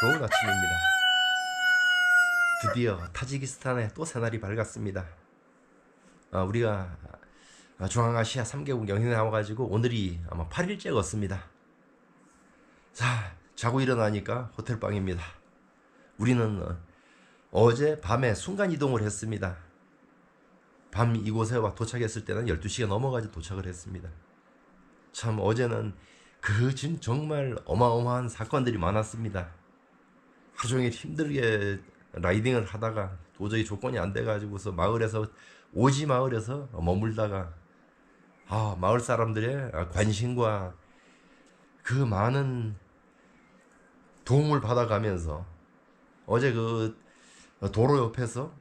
좋은 아침입니다. 드디어 타지키스탄에 또 새날이 밝았습니다. 아, 우리가 아, 중앙아시아 3개국 여행에 나와가지고 오늘이 아마 8일째였습니다. 자, 자고 일어나니까 호텔방입니다. 우리는 어, 어제 밤에 순간 이동을 했습니다. 밤 이곳에 와 도착했을 때는 12시가 넘어가지 도착을 했습니다. 참 어제는 그 진 정말 어마어마한 사건들이 많았습니다. 하루 종일 힘들게 라이딩을 하다가 도저히 조건이 안 돼가지고서 마을에서 오지 마을에서 머물다가 아 마을 사람들의 관심과 그 많은 도움을 받아가면서 어제 그 도로 옆에서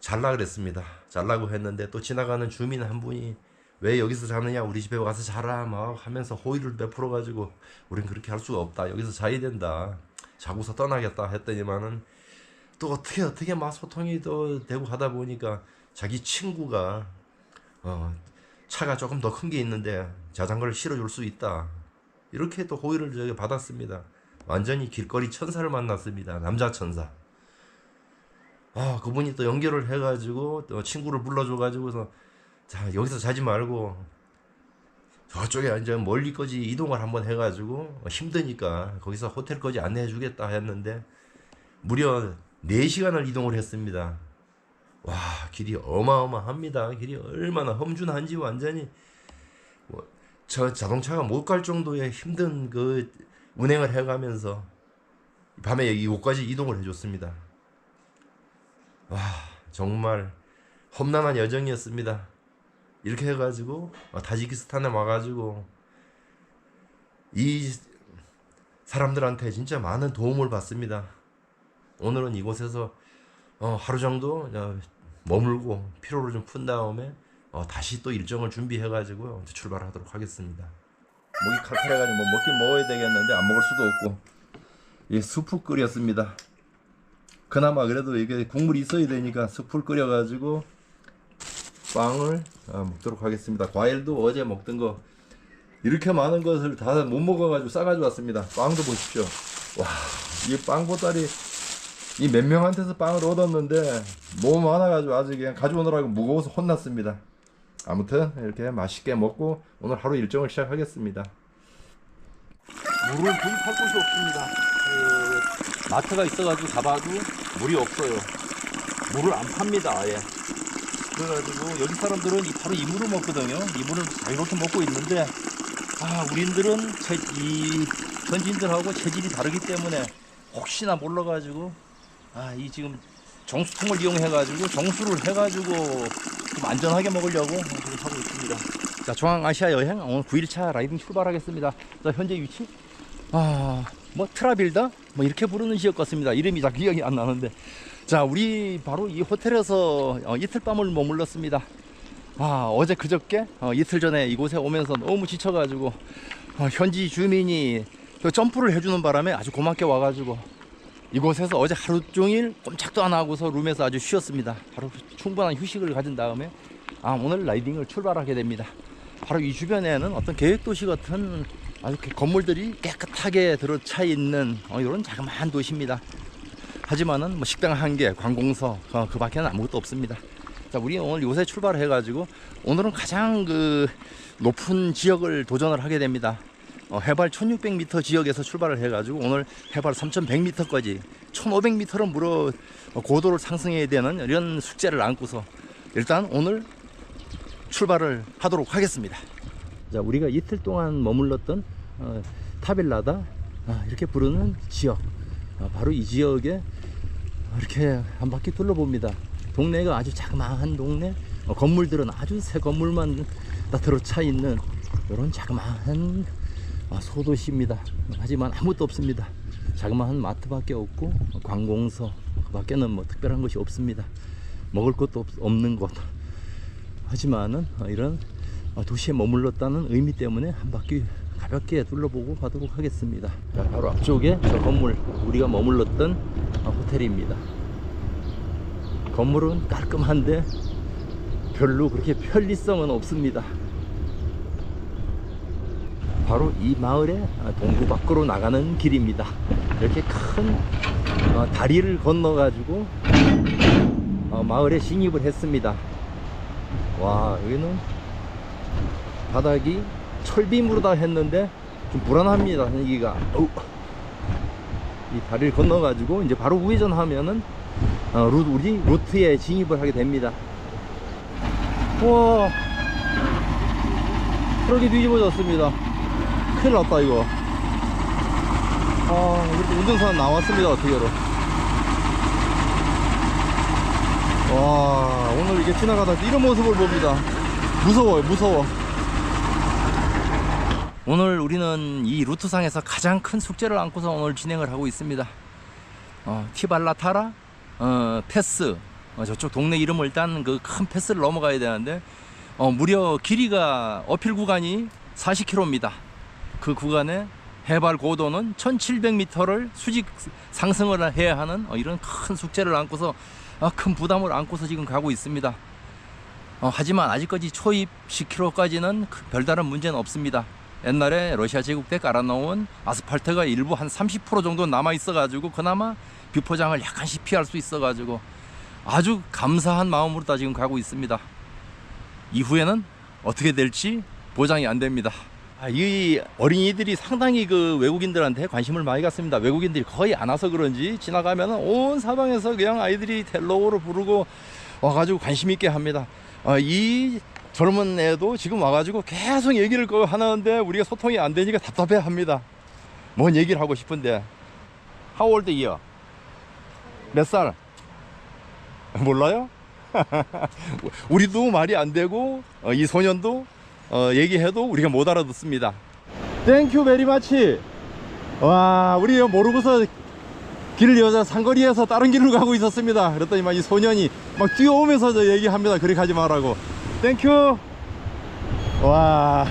잘라 그랬습니다. 잘라고 했는데 또 지나가는 주민 한 분이 왜 여기서 자느냐? 우리 집에 와서 자라. 막 하면서 호의를 베풀어 가지고 우린 그렇게 할 수가 없다. 여기서 자야 된다 자고서 떠나겠다 했더니만은 또 어떻게 어떻게 막 소통이 또 되고 하다 보니까 자기 친구가 어 차가 조금 더 큰 게 있는데 자전거를 실어줄 수 있다. 이렇게 또 호의를 저기 받았습니다. 완전히 길거리 천사를 만났습니다. 남자 천사. 아 그분이 또 연결을 해가지고 또 친구를 불러줘가지고서 자 여기서 자지 말고 저쪽에 이제 멀리까지 이동을 한번 해가지고 힘드니까 거기서 호텔까지 안내해 주겠다 했는데 무려 4시간을 이동을 했습니다. 와 길이 어마어마합니다. 길이 얼마나 험준한지 완전히 뭐 저 자동차가 못 갈 정도의 힘든 그 운행을 해가면서 밤에 이곳까지 이동을 해줬습니다. 와 정말 험난한 여정이었습니다. 이렇게 해가지고 어, 타지키스탄에 와가지고 이 사람들한테 진짜 많은 도움을 받습니다. 오늘은 이곳에서 어, 하루 정도 어, 머물고 피로를 좀 푼 다음에 어, 다시 또 일정을 준비해가지고 이제 출발하도록 하겠습니다. 목이 칼칼해가지고 뭐 먹긴 먹어야 되겠는데 안 먹을 수도 없고 이 수프 끓였습니다. 그나마 그래도 이게 국물이 있어야 되니까 수프를 끓여가지고 빵을 아, 먹도록 하겠습니다. 과일도 어제 먹던 거 이렇게 많은 것을 다 못 먹어가지고 싸가지고 왔습니다. 빵도 보십시오. 와, 이 빵보따리 이 몇 명한테서 빵을 얻었는데 너무 많아가지고 아주 그냥 가져오느라고 무거워서 혼났습니다. 아무튼 이렇게 맛있게 먹고 오늘 하루 일정을 시작하겠습니다. 물을 구입할 곳이 없습니다. 그 마트가 있어가지고 가봐도 물이 없어요. 물을 안 팝니다, 아예. 그래가지고 여기 사람들은 이- 바로 이 물을 먹거든요. 이 물을 이렇게 먹고 있는데 아 우리들은 체, 이 현지인들하고 체질이 다르기 때문에 혹시나 몰라가지고 아 이 지금 정수통을 이용해가지고 정수를 해가지고 좀 안전하게 먹으려고 그렇게 하고 있습니다. 자 중앙아시아 여행 오늘 9일차 라이딩 출발하겠습니다. 자 현재 위치 아, 뭐 트라빌다 뭐 이렇게 부르는 지역 같습니다. 이름이 잘 기억이 안 나는데. 자, 우리 바로 이 호텔에서 어, 이틀 밤을 머물렀습니다. 아, 어제 그저께 어, 이틀 전에 이곳에 오면서 너무 지쳐가지고 어, 현지 주민이 그 점프를 해주는 바람에 아주 고맙게 와가지고 이곳에서 어제 하루 종일 꼼짝도 안 하고서 룸에서 아주 쉬었습니다. 바로 충분한 휴식을 가진 다음에 아, 오늘 라이딩을 출발하게 됩니다. 바로 이 주변에는 어떤 계획도시 같은 아주 건물들이 깨끗하게 들어차 있는 어, 이런 자그마한 도시입니다. 하지만은 뭐 식당 한 개, 관공서 어, 그 밖에는 아무것도 없습니다. 자, 우리 오늘 요새 출발을 해가지고 오늘은 가장 그 높은 지역을 도전을 하게 됩니다. 어, 해발 1600m 지역에서 출발을 해가지고 오늘 해발 3100m까지 1500m로 무려 고도를 상승해야 되는 이런 숙제를 안고서 일단 오늘 출발을 하도록 하겠습니다. 자, 우리가 이틀 동안 머물렀던 어, 타빌라다 아, 이렇게 부르는 지역 아, 바로 이 지역에 이렇게 한 바퀴 둘러봅니다. 동네가 아주 자그마한 동네 어, 건물들은 아주 새 건물만 다 들어 차 있는 이런 자그마한 아, 소도시입니다. 하지만 아무것도 없습니다. 자그마한 마트밖에 없고 어, 관공서 그 밖에는 뭐 특별한 것이 없습니다. 먹을 것도 없, 곳. 하지만은 어, 이런 어, 도시에 머물렀다는 의미 때문에 한 바퀴 가볍게 둘러보고 가도록 하겠습니다. 자, 바로 앞쪽에 저 건물 우리가 머물렀던 어, 호텔입니다. 건물은 깔끔한데 별로 그렇게 편리성은 없습니다. 바로 이 마을의 동구 밖으로 나가는 길입니다. 이렇게 큰 어, 다리를 건너 가지고 어, 마을에 진입을 했습니다. 와 여기는 바닥이 철빔으로 다 했는데 좀 불안합니다 여기가. 이 다리를 건너 가지고 이제 바로 우회전하면은 어, 루, 우리 루트에 진입을 하게 됩니다. 와 트럭이 뒤집어졌습니다. 큰일 났다 이거. 아 이렇게 운전사 나왔습니다 어떻게로. 와 오늘 이렇게 지나가다 이런 모습을 봅니다. 무서워요 무서워. 오늘 우리는 이 루트상에서 가장 큰 숙제를 안고서 오늘 진행을 하고 있습니다. 어, 티발라타라 어, 패스 어, 저쪽 동네 이름을 일단 그 큰 패스를 넘어가야 되는데 어, 무려 길이가 어필 구간이 40km입니다. 그 구간에 해발 고도는 1700m를 수직 상승을 해야 하는 어, 이런 큰 숙제를 안고서 어, 큰 부담을 안고서 지금 가고 있습니다. 어, 하지만 아직까지 초입 10km까지는 별다른 문제는 없습니다. 옛날에 러시아 제국 때 깔아놓은 아스팔트가 일부 한 30% 정도 남아 있어가지고 그나마 뷰포장을 약간씩 피할 수 있어가지고 아주 감사한 마음으로 다 지금 가고 있습니다. 이후에는 어떻게 될지 보장이 안 됩니다. 아, 이 어린이들이 상당히 그 외국인들한테 관심을 많이 갖습니다. 외국인들이 거의 안 와서 그런지 지나가면 온 사방에서 그냥 아이들이 텔로우를 부르고 와가지고 관심 있게 합니다. 아, 이 젊은 애도 지금 와가지고 계속 얘기를 거 하는데 우리가 소통이 안 되니까 답답해 합니다. 뭔 얘기를 하고 싶은데. How old are you? 몇 살? 몰라요? 우리도 말이 안 되고 어, 이 소년도 어, 얘기해도 우리가 못 알아듣습니다. 땡큐 베리 마치. 와, 우리 모르고서 길 여자 상거리에서 다른 길로 가고 있었습니다. 그랬더니 막이 소년이 막 뛰어오면서 저 얘기합니다. 그렇게 가지 말라고. 땡큐. 와,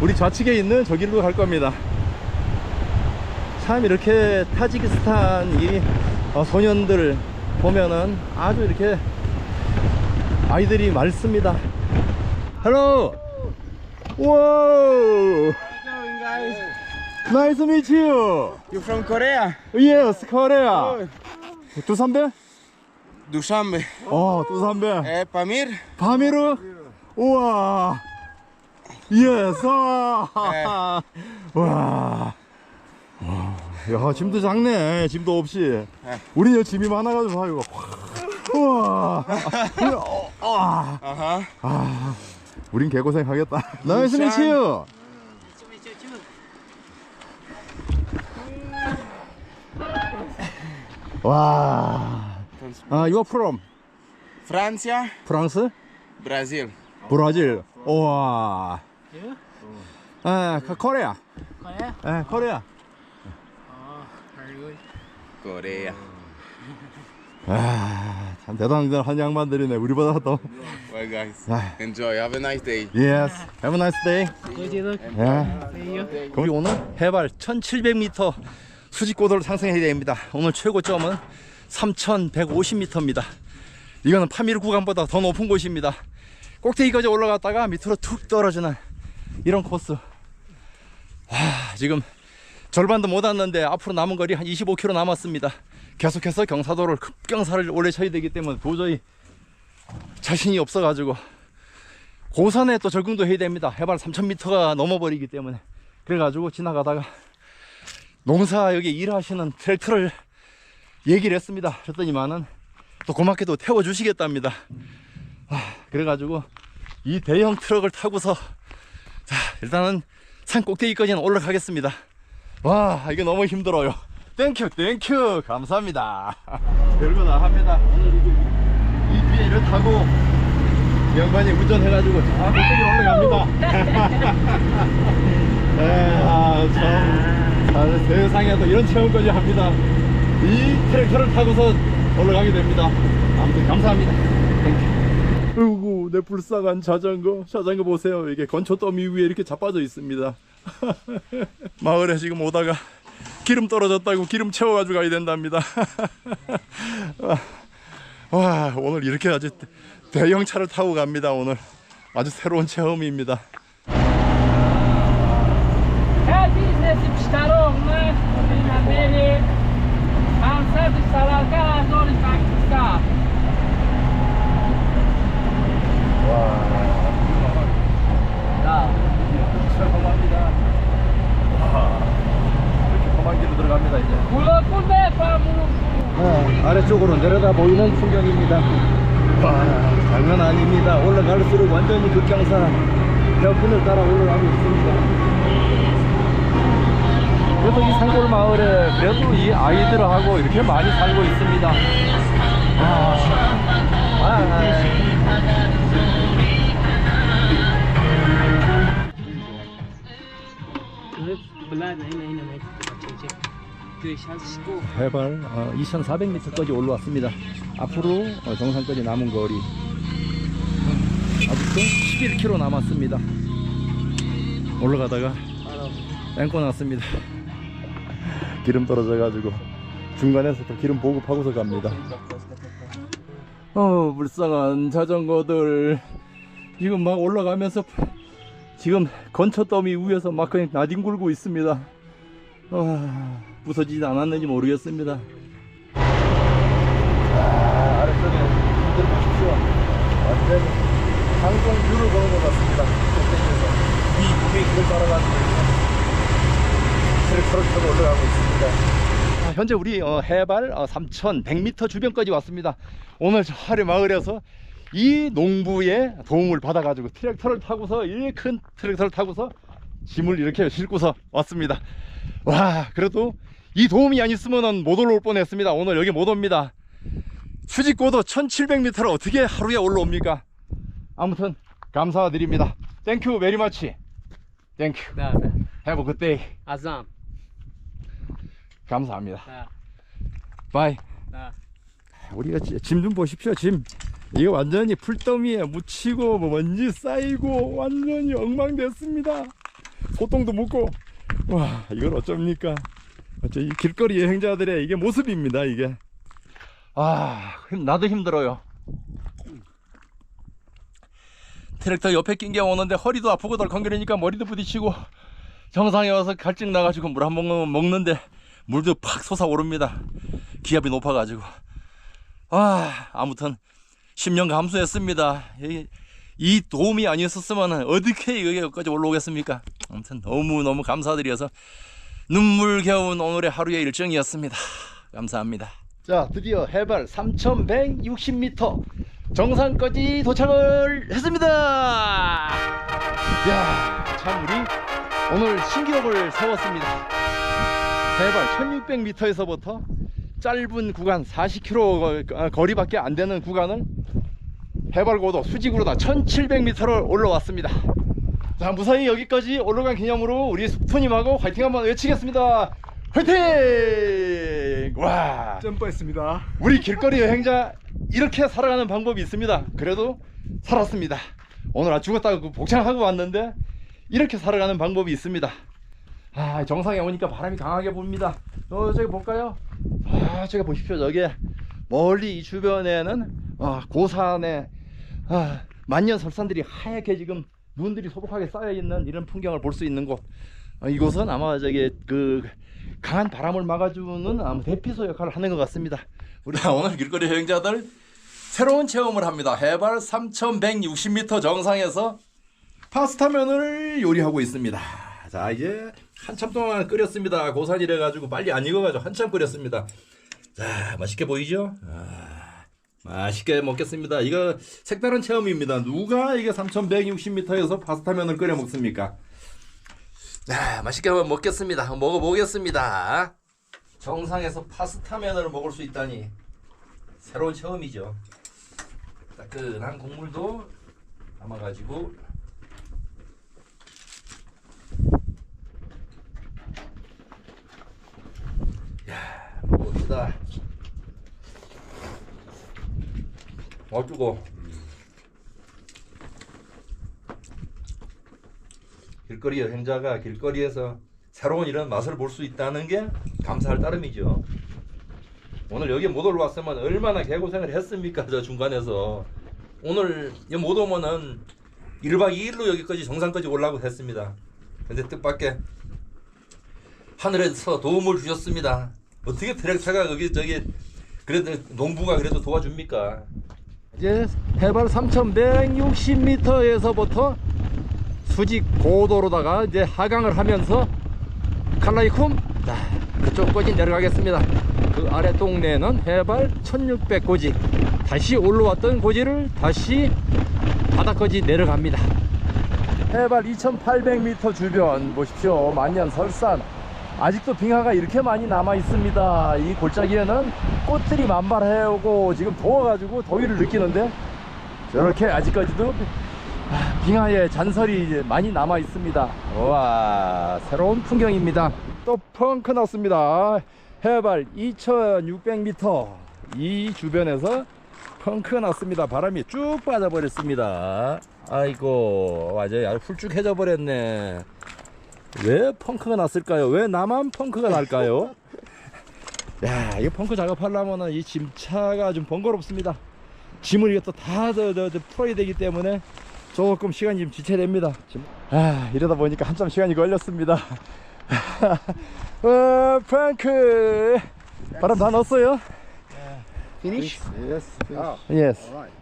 우리 좌측에 있는 저 길로 갈 겁니다. 참 이렇게 타지키스탄 이 어, 소년들 보면은 아주 이렇게 아이들이 많습니다. 헬로. 와. guys? Nice to meet you. You from Korea? Yes, Korea. 두산배? Dushanbe. 어, 두산배. Eh, Pamir? 바미르? 우와. 예스. 아. 와. 와. 야, 짐도 작네. 짐도 없이. 우리 여 짐이 많아 가지고, 아이고. 우와. 어, 아. Ajá. 우린 개고생 하겠다. 나이스 미치유. 와. 아, you are from Francia, 프랑스? Brasil. 브라질. 우와. 아, 그 코리아. Korea? 예, 코리아. Oh, very good. Corea. 아, 참 대단한 한 양반들이네. 우리보다 더. Well, guys, Ah. enjoy. Have a nice day. Yes. Have a nice day. Good look. 예. See you. 그럼 우리 오늘 해발 1700m 수직 고도를 상승해야 됩니다. 오늘 최고점은 3150m입니다. 이거는 파미르 구간보다 더 높은 곳입니다. 꼭대기까지 올라갔다가 밑으로 툭 떨어지는 이런 코스. 와, 지금 절반도 못 왔는데 앞으로 남은 거리 한 25km 남았습니다. 계속해서 경사도를 급경사를 올려 쳐야 되기 때문에 도저히 자신이 없어가지고 고산에 또 적응도 해야 됩니다. 해발 3000m가 넘어버리기 때문에. 그래가지고 지나가다가 농사 여기 일하시는 트랙터를 얘기를 했습니다. 그랬더니만은 또 고맙게도 태워주시겠답니다. 아, 그래가지고 이 대형 트럭을 타고서 자, 일단은 산 꼭대기까지는 올라가겠습니다. 와, 이거 너무 힘들어요. 땡큐, 땡큐. 감사합니다. 별거 다 합니다. 오늘 이, 이 뒤에 이를 타고 이 양반이 운전해가지고 저 꼭대기로 올라갑니다. 에, 아, 참. 아, 세상에도 이런 체험까지 합니다. 이 트랙터를 타고서 올라가게 됩니다. 아무튼 감사합니다. 아이고, 내 불쌍한 자전거. 자전거 보세요. 이게 건초 더미 위에 이렇게 자빠져 있습니다. 마을에 지금 오다가 기름 떨어졌다고 기름 채워가지고 가야 된답니다. 와, 오늘 이렇게 아주 대형 차를 타고 갑니다. 오늘 아주 새로운 체험입니다. Né? Terminar dele. Hamsa disalahkan atau ditaksa. 자, 험합니다. 이렇게 험한 길로 들어갑니다 이제. pak mulu. 아, 아래쪽으로 내려다 보이는 풍경입니다. 와, 장난 아닙니다. 올라갈수록 완전히 극경사 벽분을 따라 올라가고 있습니다. 그래도 이 산골 마을에 그래도 이 아이들하고 이렇게 많이 살고 있습니다. 아, 아, 샤시고. 해발 2,400m까지 올라왔습니다. 앞으로 어, 정상까지 남은 거리 아직도 11km 남았습니다. 올라가다가 앵꼬 났습니다. 기름 떨어져가지고 중간에서 또 기름 보급하고서 갑니다. 어 불쌍한 자전거들 지금 막 올라가면서 지금 건초 더미 위에서 막 그냥 나뒹굴고 있습니다. 아, 부서지지 않았는지 모르겠습니다. 아, 아래쪽에 분들 보십시오. 완전히 항공 뷰를 보는 것 같습니다. 꼭대기에서 이 구미 길을 따라가지고 타고 올라가고 있습니다. 아, 현재 우리 어, 해발 3,100m 주변까지 왔습니다. 오늘 저 하루 마을에서 이 농부의 도움을 받아가지고 트랙터를 타고서 이 큰 트랙터를 타고서 짐을 이렇게 싣고서 왔습니다. 와 그래도 이 도움이 아니었으면 못 올라올 뻔했습니다. 오늘 여기 못 옵니다. 수직고도 1700m를 어떻게 하루에 올라옵니까? 아무튼 감사드립니다. 땡큐 베리 마치. 땡큐. Dah dah. Have a good day. Azam. 감사합니다. Dah. 바이. Dah. 우리가 짐 좀 보십시오 짐 이거 완전히 풀더미에 묻히고 뭐 먼지 쌓이고 완전히 엉망됐습니다 소똥도 묻고 와 이걸 어쩝니까 어째 이 길거리 여행자들의 이게 모습입니다 이게 아 힘- 나도 힘들어요 트랙터 옆에 낀 게 오는데 허리도 아프고 덜컹거리니까 머리도 부딪히고 정상에 와서 갈증 나가지고 물 한 모금 먹는데 물도 팍 솟아오릅니다 기압이 높아가지고 아, 아무튼 10년 감수했습니다. 이, 이 도움이 아니었었으면 어떻게 여기까지 올라오겠습니까? 아무튼 너무너무 감사드려서 눈물겨운 오늘의 하루의 일정이었습니다. 감사합니다. 자, 드디어 해발 3,160m 정상까지 도착을 했습니다. 야, 참 우리 오늘 신기록을 세웠습니다. 해발 1600m에서부터 짧은 구간 40km 거- 거리밖에 안 되는 구간을 해발 고도 수직으로 다 1700m를 올라왔습니다. 자 무사히 여기까지 올라간 기념으로 우리 숙토님하고 화이팅 한번 외치겠습니다. 화이팅! 와 점프했습니다. 우리 길거리 여행자 이렇게 살아가는 방법이 있습니다. 그래도 살았습니다. 오늘 아 죽었다고 복창하고 왔는데 이렇게 살아가는 방법이 있습니다. 아 정상에 오니까 바람이 강하게 붑니다. 어 저기 볼까요? 아 저기 보십시오. 저기 멀리 이 주변에는 아, 고산에 아, 만년 설산들이 하얗게 지금 눈들이 소복하게 쌓여 있는 이런 풍경을 볼 수 있는 곳. 어, 이곳은 아마 저기 그 강한 바람을 막아주는 아마 대피소 역할을 하는 것 같습니다. 우리 오늘 길거리 여행자들 새로운 체험을 합니다. 해발 3,160m 정상에서 파스타면을 요리하고 있습니다. 자 이제 한참 동안 끓였습니다. 고산이래 가지고 빨리 안 익어가지고 한참 끓였습니다. 자 맛있게 보이죠? 아, 맛있게 먹겠습니다. 이거 색다른 체험입니다. 누가 이게 3,160m에서 파스타면을 끓여 먹습니까? 자 맛있게 한번 먹겠습니다. 한번 먹어보겠습니다. 정상에서 파스타면을 먹을 수 있다니 새로운 체험이죠. 따끈한 국물도 담아가지고 야 먹읍시다. 어쩌고 길거리 여행자가 길거리에서 새로운 이런 맛을 볼 수 있다는 게 감사할 따름이죠. 오늘 여기 못 올라왔으면 얼마나 개고생을 했습니까? 저 중간에서 오늘 못 오면은 1박 2일로 여기까지 정상까지 올라가고 했습니다. 근데 뜻밖의 하늘에서 도움을 주셨습니다. 어떻게 트랙터가 거기 저기 그래도 농부가 그래도 도와줍니까? 이제 해발 3,160m에서부터 수직 고도로다가 이제 하강을 하면서 칼라이쿰 자, 그쪽까지 내려가겠습니다. 그 아래 동네는 해발 1,600 고지 다시 올라왔던 고지를 다시 바닥까지 내려갑니다. 해발 2,800m 주변 보십시오. 만년 설산. 아직도 빙하가 이렇게 많이 남아 있습니다. 이 골짜기에는 꽃들이 만발해오고 지금 더워가지고 더위를 느끼는데 저렇게 아직까지도 아, 빙하의 잔설이 많이 남아 있습니다. 와 새로운 풍경입니다. 또 펑크 났습니다. 해발 2,600m 이 주변에서 펑크 났습니다. 바람이 쭉 빠져버렸습니다. 아이고. 아주 훌쭉해져 버렸네. 왜 펑크가 났을까요? 왜 나만 펑크가 날까요? 야, 이 펑크 작업하려면은 이 짐차가 좀 번거롭습니다. 짐을 이것도 다 저, 저, 저 풀어야 되기 때문에 조금 시간이 좀 지체됩니다. 지금. 아, 이러다 보니까 한참 시간이 걸렸습니다. 어, 펑크. 바람 다 넣었어요? Finish? Yes. finish. Yes. All right.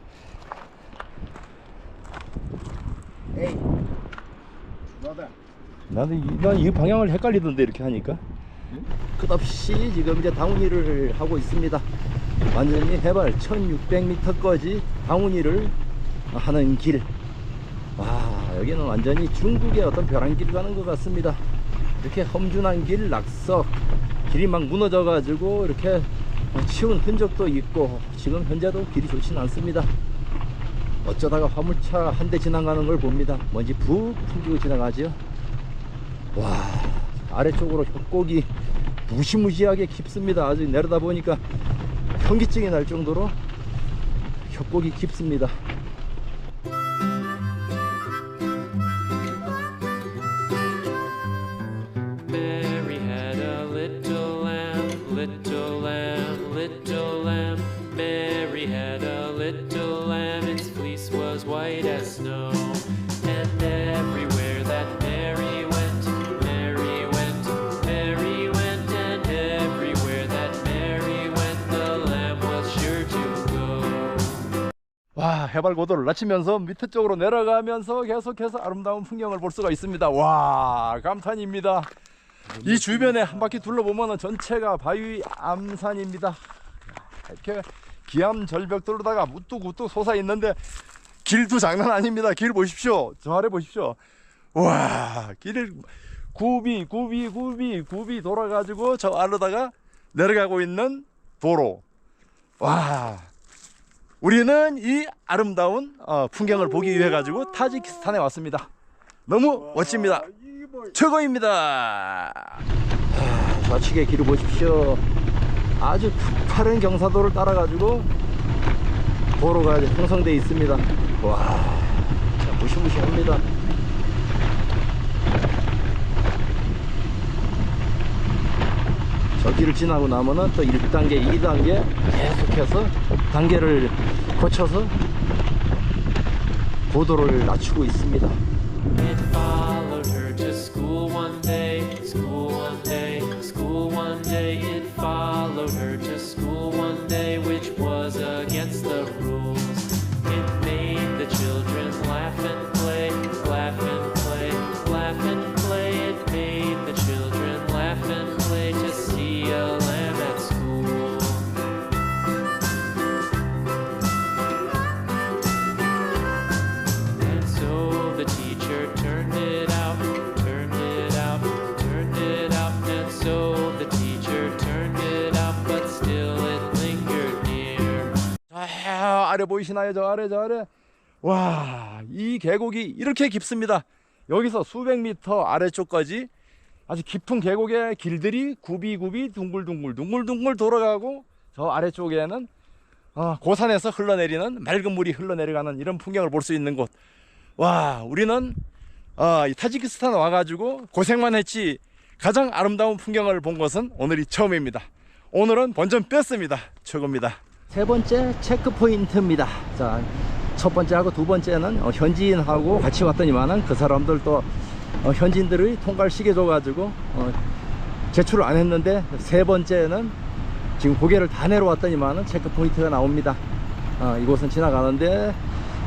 Brother. 나는 이, 난이 방향을 헷갈리던데 이렇게 하니까. 끝없이 지금 이제 당운이를 하고 있습니다. 완전히 해발 1600m까지 당운이를 하는 길 와 여기는 완전히 중국의 어떤 벼랑길 가는 것 같습니다. 이렇게 험준한 길 낙석 길이 막 무너져 가지고 이렇게 치운 흔적도 있고 지금 현재도 길이 좋진 않습니다. 어쩌다가 화물차 한 대 지나가는 걸 봅니다. 먼지 푹 풍기고 지나가지요. 와 아래쪽으로 협곡이 무시무시하게 깊습니다. 아주 내려다 보니까 현기증이 날 정도로 협곡이 깊습니다 해발 고도를 낮추면서 밑에 쪽으로 내려가면서 계속해서 아름다운 풍경을 볼 수가 있습니다. 와 감탄입니다. 이 주변에 한 바퀴 둘러보면 전체가 바위 암산입니다. 이렇게 기암 절벽들로다가 우뚝우뚝 솟아 있는데 길도 장난 아닙니다. 길 보십시오. 저 아래 보십시오. 와 길을 굽이 굽이 굽이 굽이 돌아가지고 저 아래다가 내려가고 있는 도로. 와 우리는 이 아름다운 어, 풍경을 보기 위해 가지고 타지키스탄에 왔습니다. 너무 멋집니다. 최고입니다. 아, 좌측의 길을 보십시오. 아주 가파른 경사도를 따라 가지고 도로가 형성되어 있습니다. 와, 무시무시합니다. 저 길을 지나고 나면은 또 1단계, 2단계 계속해서 단계를 거쳐서 고도를 낮추고 있습니다. 아래 보이시나요? 저 아래, 저 아래. 와, 이 계곡이 이렇게 깊습니다. 여기서 수백 미터 아래쪽까지 아주 깊은 계곡의 길들이 굽이굽이 둥글둥글 둥글둥글 돌아가고 저 아래쪽에는 어, 고산에서 흘러내리는 맑은 물이 흘러내려가는 이런 풍경을 볼 수 있는 곳. 와, 우리는 어, 이 타지키스탄 와가지고 고생만 했지 가장 아름다운 풍경을 본 것은 오늘이 처음입니다. 오늘은 본전 뺐습니다. 최고입니다. 세 번째 체크 포인트입니다. 자, 첫 번째하고 두 번째는 어, 현지인하고 같이 왔더니만은 그 사람들 또 어, 현지인들의 통과를 시켜줘가지고 어, 제출을 안 했는데 세 번째는 지금 고개를 다 내려왔더니만은 체크 포인트가 나옵니다. 어, 이곳은 지나가는데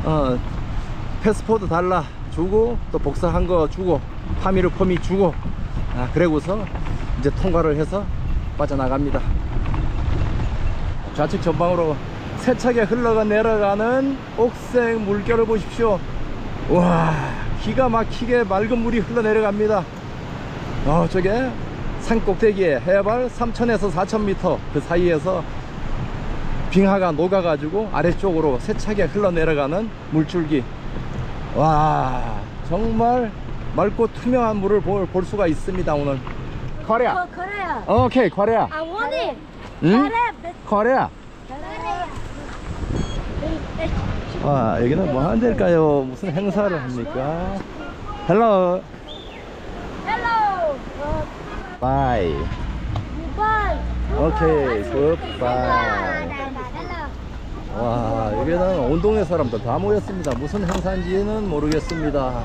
어, 패스포드 달라 주고 또 복사한 거 주고 파미르 펌이 주고 아, 그래고서 이제 통과를 해서 빠져나갑니다. 좌측 전방으로 세차게 흘러가 내려가는 옥색 물결을 보십시오. 와 기가 막히게 맑은 물이 흘러내려갑니다. 어, 저게 산 꼭대기에 해발 3,000에서 4,000m 그 사이에서 빙하가 녹아가지고 아래쪽으로 세차게 흘러내려가는 물줄기. 와, 정말 맑고 투명한 물을 볼, 볼 수가 있습니다, 오늘. 코리아. Korea. 오케이, 코리아. I want it. 응? Korea. 코리아. 아, 여기는 뭐 하는 데일까요? 무슨 행사를 합니까? 헬로. Hello. Uh, 바이. bye. 오케이, 굿바이. 와 여기는 온 동네 사람들 다 모였습니다 무슨 행사인지는 모르겠습니다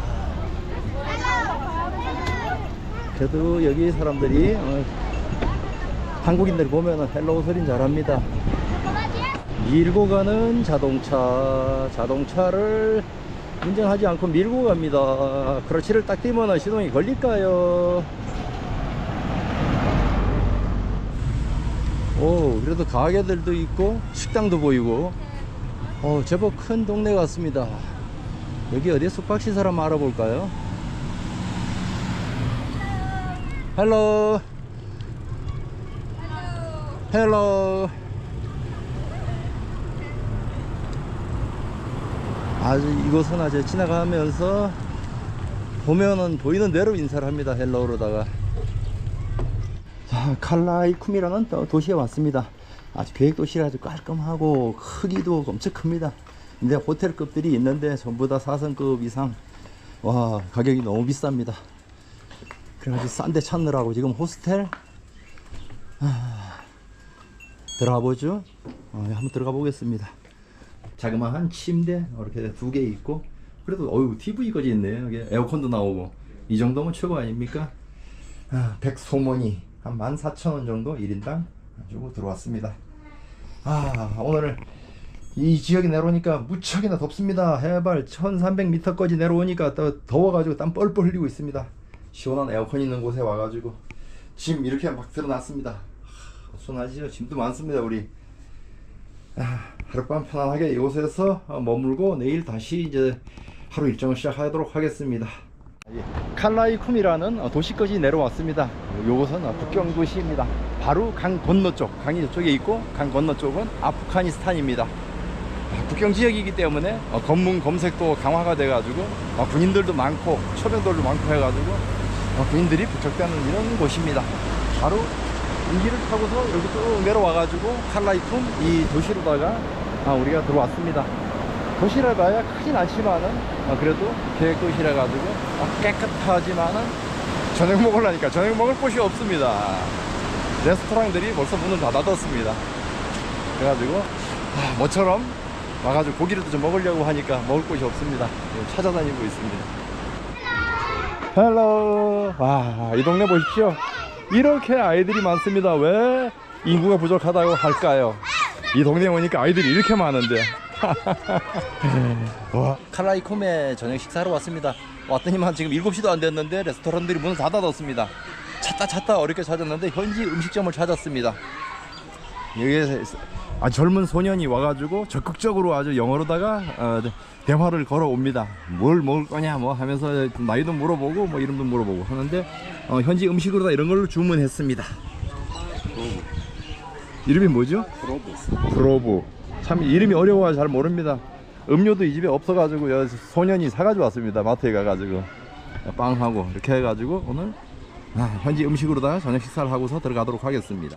그래도 여기 사람들이 어, 한국인들 보면은 헬로우 소린 잘합니다. 밀고 가는 자동차 자동차를 운전하지 않고 밀고 갑니다. 크러치를 딱 띄면 시동이 걸릴까요? 오 그래도 가게들도 있고 식당도 보이고. 어 제법 큰 동네 같습니다. 여기 어디 숙박시설 한번 알아볼까요? 헬로 헬로 아주 이곳은 아주 지나가면서 보면은 보이는 대로 인사를 합니다 헬로우로다가 자, 칼라이쿰이라는 또 도시에 왔습니다. 아주 계획 도시라 아주 깔끔하고 크기도 엄청 큽니다. 근데 호텔급들이 있는데 전부 다 4성급 이상. 와, 가격이 너무 비쌉니다. 그래가지고 싼 데 찾느라고 지금 호스텔 아, 들어가 보죠. 어, 한번 들어가 보겠습니다. 자그마한 침대 이렇게 두 개 있고 그래도 어유 TV까지 있네요. 에어컨도 나오고 이 정도면 최고 아닙니까? 아, 백소mon이 한 14,000원 정도 1인당 주고 들어왔습니다. 아, 오늘 이 지역에 내려오니까 무척이나 덥습니다. 해발 1300m까지 내려오니까 또 더워가지고 땀 뻘뻘 흘리고 있습니다. 시원한 에어컨 있는 곳에 와가지고 짐 이렇게 막 들어놨습니다. 순하시죠? 짐도 많습니다, 우리. 아, 하룻밤 편안하게 이곳에서 어, 머물고 내일 다시 이제 하루 일정을 시작하도록 하겠습니다. 칼라이쿰이라는 어, 도시까지 내려왔습니다. 요것은 어, 국경 도시입니다. 바로 강 건너 쪽, 강이 저쪽에 있고 강 건너 쪽은 아프가니스탄입니다. 아, 국경 지역이기 때문에 어, 검문 검색도 강화가 돼가지고 어, 군인들도 많고 초병들도 많고 해가지고 어, 군인들이 부착되는 이런 곳입니다. 바로 이 길을 타고서 여기 쭉 내려와가지고 칼라이쿰 이 도시로다가 아, 우리가 들어왔습니다. 도시라 봐야 크진 않지만은 어, 그래도 계획 도시라 가지고 어, 깨끗하지만은 저녁 먹으려니까 저녁 먹을 곳이 없습니다. 레스토랑들이 벌써 문을 다 닫았습니다. 그래가지고 아, 모처럼 와가지고 고기를 좀 먹으려고 하니까 먹을 곳이 없습니다. 지금 찾아다니고 있습니다. 헬로 와 이 동네 보십시오. 이렇게 아이들이 많습니다. 왜 인구가 부족하다고 할까요? 이 동네 오니까 아이들이 이렇게 많은데 와. 칼라이콤에 저녁 식사하러 왔습니다. 왔더니만 지금 7시도 안 됐는데 레스토랑들이 문을 다 닫았습니다. 찾다 찾다 어렵게 찾았는데 현지 음식점을 찾았습니다. 여기에 아 젊은 소년이 와가지고 적극적으로 아주 영어로다가 어, 대화를 걸어옵니다. 뭘 먹을 거냐 뭐 하면서 나이도 물어보고 뭐 이름도 물어보고 하는데 어, 현지 음식으로 다 이런 걸로 주문했습니다. 이름이 뭐죠? 프로브. 참 이름이 어려워 잘 모릅니다. 음료도 이 집에 없어가지고 여 소년이 사가지고 왔습니다. 마트에 가가지고 빵하고 이렇게 해가지고 오늘 아, 현지 음식으로다가 저녁 식사를 하고서 들어가도록 하겠습니다.